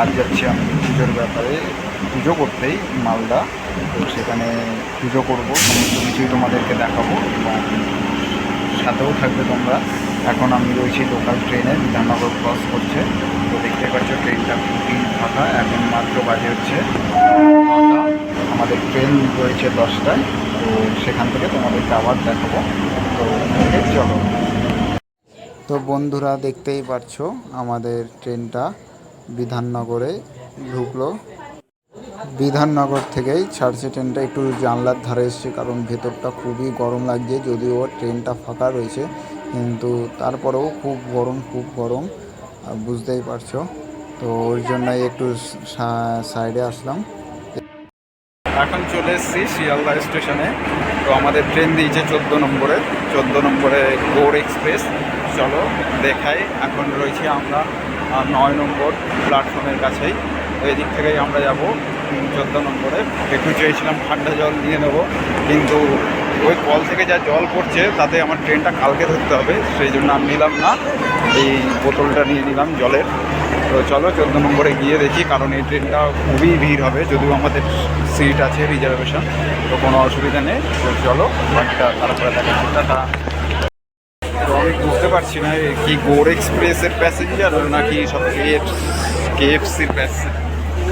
আজ যাচ্ছি আমি পুজোর ব্যাপারে। পুজো করতেই মালদা। তো সেখানে পুজো করব, সমস্ত কিছুই তোমাদেরকে দেখাবো এবং সাথেও থাকবে তোমরা। এখন আমি রয়েছি লোকাল ট্রেনে বিধাননগর ক্রস করছে। তো দেখতে পাচ্ছ ট্রেনটা খুবই ফাঁকা, এখন মাত্র বাজে হচ্ছে আমাদের ট্রেন রয়েছে দশটায়, তো সেখান থেকে তোমাদেরকে আবার দেখাবো। তো চলো। তো বন্ধুরা, দেখতেই পারছ আমাদের ট্রেনটা বিধাননগরে ঢুকলো। বিধাননগর থেকেই ছাড়ছে ট্রেনটা। একটু জানলার ধারে এসছে, কারণ ভেতরটা খুবই গরম লাগছে, যদিও ট্রেনটা ফাঁকা রয়েছে, কিন্তু তারপরেও খুব গরম খুব গরম বুঝতেই পারছ। তো ওর জন্যই একটু সাইডে আসলাম। এখন চলে এসেছি শিয়ালদা স্টেশনে। তো আমাদের ট্রেন দিয়েছে চোদ্দ নম্বরে। চোদ্দ নম্বরে গৌড় এক্সপ্রেস। চলো দেখাই। এখন রয়েছি আমরা নয় নম্বর প্ল্যাটফর্মের কাছেই। তো এদিক থেকেই আমরা যাব চোদ্দ নম্বরে। একটু চেয়েছিলাম ঠান্ডা জল নিয়ে নেব, কিন্তু ওই কল থেকে যা জল পড়ছে, তাতে আমার ট্রেনটা কালকে ধরতে হবে, সেই জন্য আমি নিলাম না। এই বোতলটা নিয়ে নিলাম জলের। তো চলো চোদ্দ নম্বরে গিয়ে দেখি, কারণ এই ট্রেনটা খুবই ভিড় হবে, যদিও আমাদের সিট আছে রিজার্ভেশন, তো কোনো অসুবিধা নেই। তো চলো বাকিটা তারপরে দেখা। তো আমি বুঝতে পারছি না কি গোর এক্সপ্রেসের প্যাসেঞ্জার নাকি সব কেএফ কেএফসির প্যাসেঞ্জার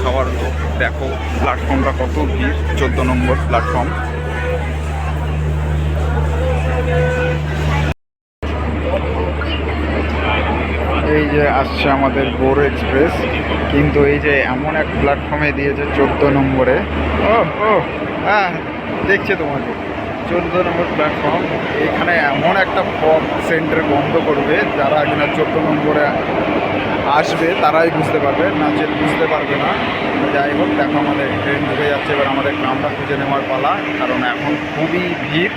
খাওয়ার লোক? দেখো প্ল্যাটফর্মটা কত ভিড়, চোদ্দ নম্বর প্ল্যাটফর্ম এই যে আসছে আমাদের গোর এক্সপ্রেস কিন্তু এই যে এমন এক প্ল্যাটফর্মে দিয়েছে চোদ্দ নম্বরে। ও ও হ্যাঁ দেখছে তোমাকে চোদ্দ নম্বর প্ল্যাটফর্ম এখানে এমন একটা ফগ সেন্টার বন্ধ করবে, যারা কিনা চোদ্দ নম্বরে আসবে, তারাই বুঝতে পারবে, না যে বুঝতে পারবে না। যাই হোক, দেখো আমাদের ট্রেন ঢুকে যাচ্ছে, এবার আমাদের গ্রামটা খুঁজে নেওয়ার পালা, কারণ এখন খুবই ভিড়,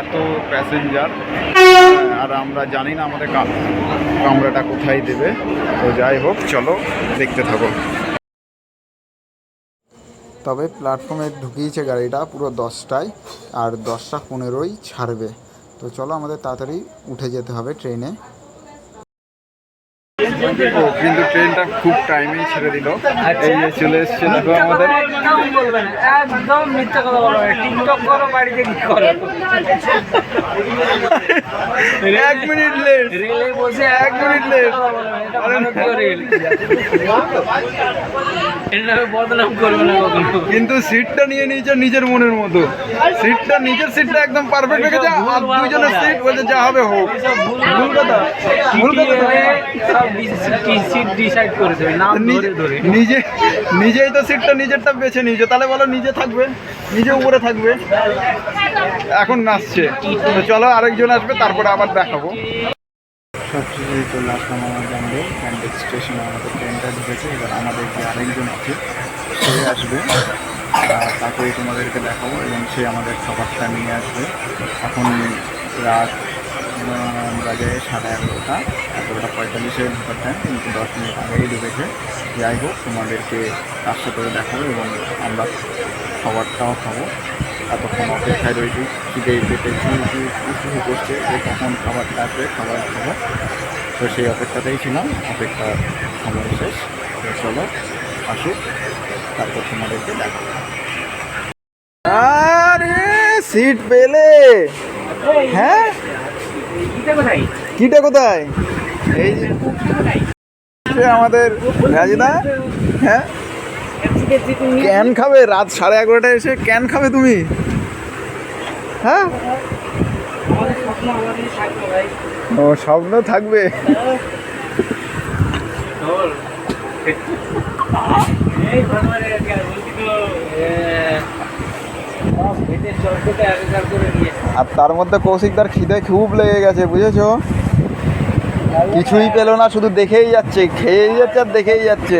এত প্যাসেঞ্জার আর আমরা জানি না আমাদের কামরাটা কোথায় দেবে। তো যাই হোক, চলো দেখতে থাকো। তবে প্ল্যাটফর্মে ঢুকিয়েছে গাড়িটা পুরো দশটায়, আর দশটা পনেরোই ছাড়বে। তো চলো আমাদের তাড়াতাড়ি উঠে যেতে হবে ট্রেনে। ও কিন্তু ট্রেনটা খুব টাইমেই ছেড়ে দিল। এই যে চলে এসছে দেখো আমাদের। একদম মিথ্যা কথা বলবেন টিকটক করো বাড়িতে কি করো? এক মিনিট লেট রেলে বসে এক মিনিট লেট বদনাম করবে না কিন্তু সিটটা নিয়ে নিয়েছে নিজের মনের মতো। সিটটা নিজের সিটটা একদম পারফেক্ট রেখেছে আর দুজনের সিট বলছে যা হবে হোক। কথা ভুল কথা ডিসাইড করে দেবে নাম নিজে- নিজেই তো সিটটা নিজেরটা বেছে নিয়েছে তাহলে বলো নিজে থাকবে নিজে উপরে থাকবে। এখন নাচছে তো চলো আরেকজন আসবে তারপরে আবার দেখাবো। সবশেষে চলে আসলাম আমার জানবে ক্যান্টেক স্টেশনে আমাদের ট্রেনটা ঢুকেছে এবার আমাদের যে আরেকজন আছে সে আসবে। আর তোমাদেরকে দেখাবো এবং সে আমাদের খাবারটা নিয়ে আসবে। এখন রাত বাজে সাড়ে এগারোটা এগারোটা পঁয়তাল্লিশে ঢোকার টাইম কিন্তু দশ মিনিট আগেই ঢুকেছে যাই হোক, তোমাদেরকে তার করে দেখাবো এবং আমরা খাবারটাও খাব। এতক্ষণ অপেক্ষায় রয়েছি খিদে পেটে উঁচু করছে, যে কখন খাবারটা আসবে, খাবার খাব। তো সেই অপেক্ষাতেই ছিলাম অপেক্ষা সময় শেষ। চলো আসুক তারপর তোমাদেরকে দেখাবো। আরে সিট পেলে। হ্যাঁ? কিটা কোথায়? এই যে আমাদের রাজিদা হ্যাঁ? ক্যান খাবে রাত সাড়ে এগারোটায় এসে ক্যান খাবে তুমি? হ্যাঁ? ও স্বপ্ন থাকবে। আর তার মধ্যে কৌশিকদার খিদে খুব লেগে গেছে বুঝেছ? কিছুই পেল না শুধু দেখেই যাচ্ছে খেয়েই যাচ্ছে আর দেখেই যাচ্ছে।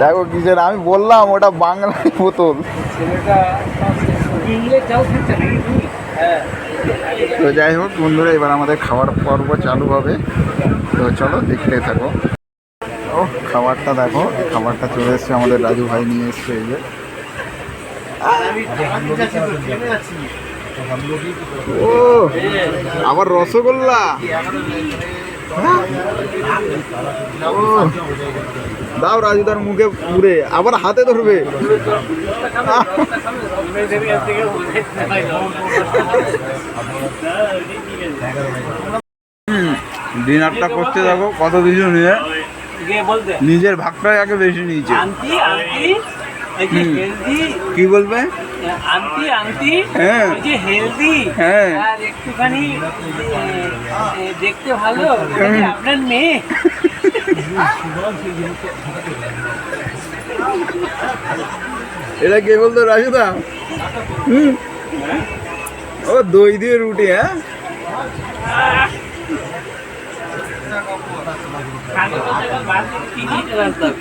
দেখো কিসের আমি বললাম ওটা বাংলার বোতল। হ্যাঁ। তো যাই হোক বন্ধুরা এবার আমাদের খাওয়ার পর্ব চালু হবে। তো চলো দেখতে থাকো। ও খাবারটা দেখো খাবারটা চলে এসছে আমাদের রাজু ভাই নিয়ে এসছে এই যে। ও আবার রসগোল্লা। দাও রাজুদার মুখে পুরে আবার হাতে ধরবে। ডিনারটা করতে যাব কত কিছু নিয়ে। নিজের ভাগটাই আগে বেশি নিয়েছে। কি বলবে? আন্টি আন্টি হ্যাঁ। যে হেলদি। হ্যাঁ। আর একটুখানি দেখতে ভালো আপনার মেয়ে? এটা কে বলতো রাজুদা হুম। ও দই দিয়ে রুটি হ্যাঁ?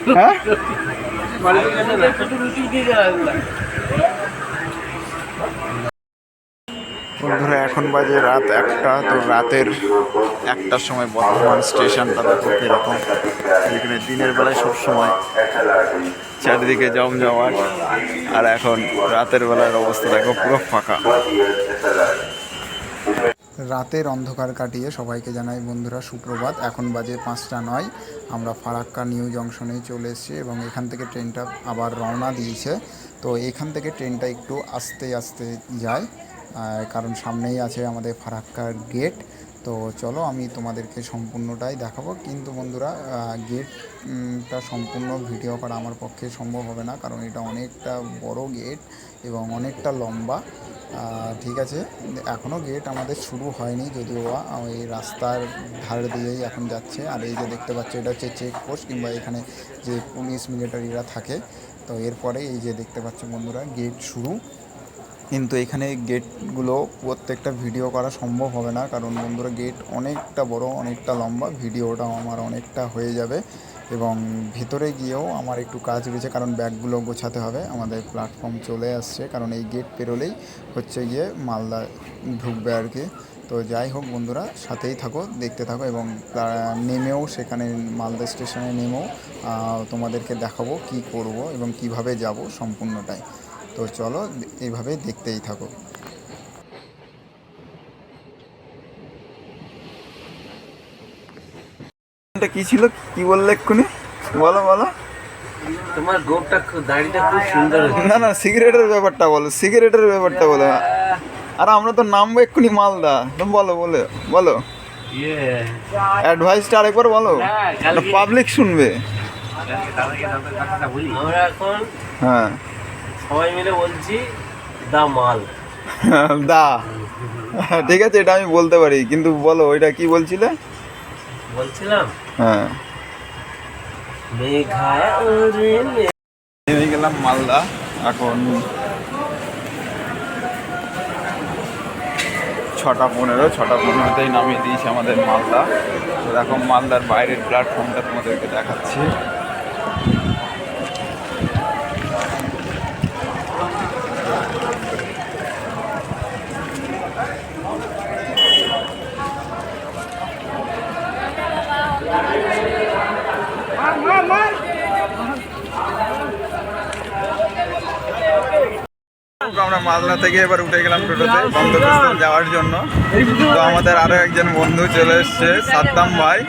হ্যাঁ? এখন বাজে রাত একটা, তো রাতের একটার সময় বর্ধমান স্টেশনটা দেখো কীরকম এখানে দিনের বেলায় সব সময় চারিদিকে জমজমাট। আর এখন রাতের বেলার অবস্থা দেখো, পুরো ফাঁকা। রাতের অন্ধকার কাটিয়ে সবাইকে জানাই, বন্ধুরা, সুপ্রভাত। এখন বাজে পাঁচটা নয়। আমরা ফারাক্কা নিউ জংশনে চলে এসেছি এবং এখান থেকে ট্রেনটা আবার রওনা দিয়েছে। তো এখান থেকে ট্রেনটা একটু আস্তে আস্তে যায় কারণ সামনেই আছে আমাদের ফারাক্কার গেট তো চলো আমি তোমাদেরকে সম্পূর্ণটাই দেখাবো। কিন্তু বন্ধুরা গেটটা সম্পূর্ণ ভিডিও করা আমার পক্ষে সম্ভব হবে না, কারণ এটা অনেকটা বড় গেট এবং অনেকটা লম্বা। ঠিক আছে এখনও গেট আমাদের শুরু হয়নি যদিও এই রাস্তার ধার দিয়েই এখন যাচ্ছে। আর এই যে দেখতে পাচ্ছ, এটা হচ্ছে চেকপোস্ট কিংবা এখানে যে পুলিশ মিলিটারিরা থাকে। তো এরপরে এই যে দেখতে পাচ্ছ বন্ধুরা, গেট শুরু। কিন্তু এখানে গেটগুলো প্রত্যেকটা ভিডিও করা সম্ভব হবে না। কারণ বন্ধুরা, গেট অনেকটা বড়, অনেকটা লম্বা। ভিডিওটাও আমার অনেকটা হয়ে যাবে এবং ভেতরে গিয়েও আমার একটু কাজ রয়েছে, কারণ ব্যাগগুলো গোছাতে হবে। আমাদের প্ল্যাটফর্ম চলে আসছে, কারণ এই গেট পেরোলেই হচ্ছে গিয়ে মালদা ঢুকবে আর কি। তো যাই হোক বন্ধুরা, সাথেই থাকো, দেখতে থাকো এবং নেমেও সেখানে মালদা স্টেশনে নেমেও তোমাদেরকে দেখাবো কি করব এবং কীভাবে যাব সম্পূর্ণটাই। তো চলো এইভাবে দেখতেই থাকো। এটা কি ছিল? কি বললে এক্ষুনি? বলো বলো। তোমার গোপটা দাড়িটা খুব সুন্দর না না সিগারেটের ব্যাপারটা বলো সিগারেটের ব্যাপারটা বলো। আর আমরা তো নামবো এক্ষুনি মালদা। তো বলো বলে বলো। অ্যাডভাইসটা আরেকবার বলো। হ্যাঁ, পাবলিক শুনবে। হ্যাঁ। সবাই মিলে বলছি দা মাল। দা। ঠিক আছে এটা আমি বলতে পারি কিন্তু বলো ওইটা কি বলছিলে? বলছিলাম হ্যাঁ। মেঘা নেমে গেলাম মালদা এখন ছটা পনেরো ছটা পনেরোতেই নামিয়ে দিয়েছে আমাদের মালদা। তো দেখো মালদার বাইরের প্ল্যাটফর্মটা তোমাদেরকে দেখাচ্ছি। আমরা মালদা থেকে এবার উঠে গেলাম টোটোতে গন্তব্যস্থল যাওয়ার জন্য। তো আমাদের আরও একজন বন্ধু চলে এসছে সাদ্দাম ভাই।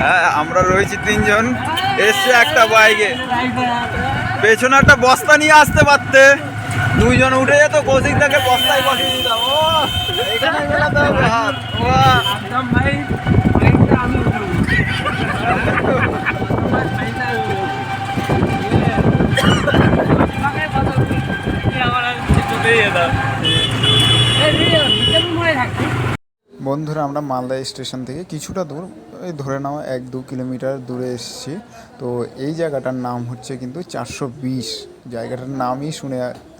হ্যাঁ আমরা রয়েছি তিনজন। এসছে একটা বাইকে। পেছনে একটা বস্তা নিয়ে আসতে পারতে। দুইজন উঠে যেত কৌশিক তাকে বস্তায় বসিয়ে দিতাম ও এখানে মেলাতে হবে হাত। ভাই আমি উঠবো। বাইকটা আমি উঠবো। আমাকে কথা বলি। তুই আমার আর কিছু চলেই যেতাম। এই রে, নিচে মরে থাকবি। বন্ধুরা, আমরা মালদা স্টেশন থেকে কিছুটা দূর এই ধরে নাও এক দু কিলোমিটার দূরে এসেছি। তো এই জায়গাটার নাম হচ্ছে কিন্তু চারশো বিশ। জায়গাটার নামই শুনে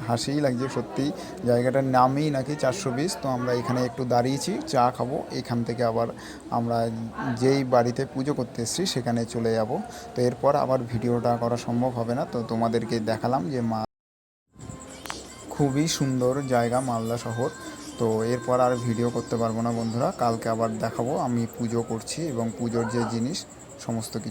হাসিই লাগছে সত্যি জায়গাটার নামই নাকি চারশো বিশ। তো আমরা এখানে একটু দাঁড়িয়েছি, চা খাব, এখান থেকে আবার আমরা যেই বাড়িতে পুজো করতে এসেছি, সেখানে চলে যাব। তো এরপর আবার ভিডিওটা করা সম্ভব হবে না। তো তোমাদেরকে দেখালাম যে মা খুবই সুন্দর জায়গা মালদা শহর। তো এরপর আর ভিডিও করতে পারব না বন্ধুরা, কালকে আবার দেখাবো। আমি পুজো করছি এবং পুজোর যে জিনিস, সমস্ত কিছু।